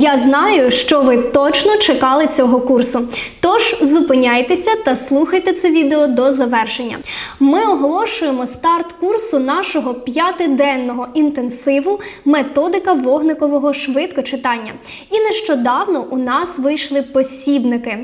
Я знаю, що ви точно чекали цього курсу. Тож зупиняйтеся та слухайте це відео до завершення. Ми оголошуємо старт курсу нашого п'ятиденного інтенсиву методика вогникового швидкочитання. І нещодавно у нас вийшли посібники,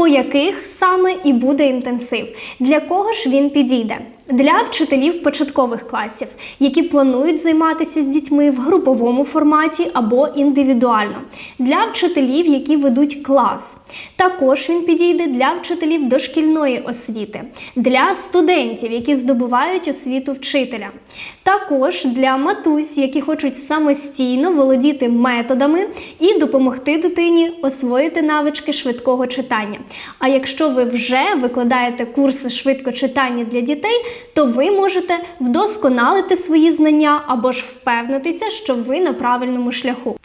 по яких саме і буде інтенсив. Для кого ж він підійде? Для вчителів початкових класів, які планують займатися з дітьми в груповому форматі або індивідуально, для вчителів, які ведуть клас. Також він підійде для вчителів дошкільної освіти, для студентів, які здобувають освіту вчителя, також для матусь, які хочуть самостійно володіти методами і допомогти дитині освоїти навички швидкого читання. А якщо ви вже викладаєте курси швидкочитання для дітей, то ви можете вдосконалити свої знання або ж впевнитися, що ви на правильному шляху.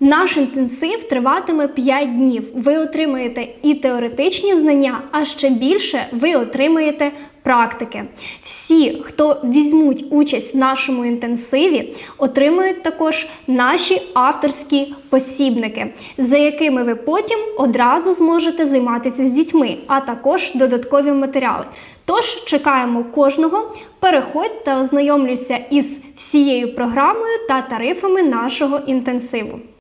Наш інтенсив триватиме 5 днів. Ви отримаєте і теоретичні знання, а ще більше ви отримаєте практики. Всі, хто візьмуть участь в нашому інтенсиві, отримують також наші авторські посібники, за якими ви потім одразу зможете займатися з дітьми, а також додаткові матеріали. Тож чекаємо кожного. Переходь та ознайомлюйся із всією програмою та тарифами нашого інтенсиву.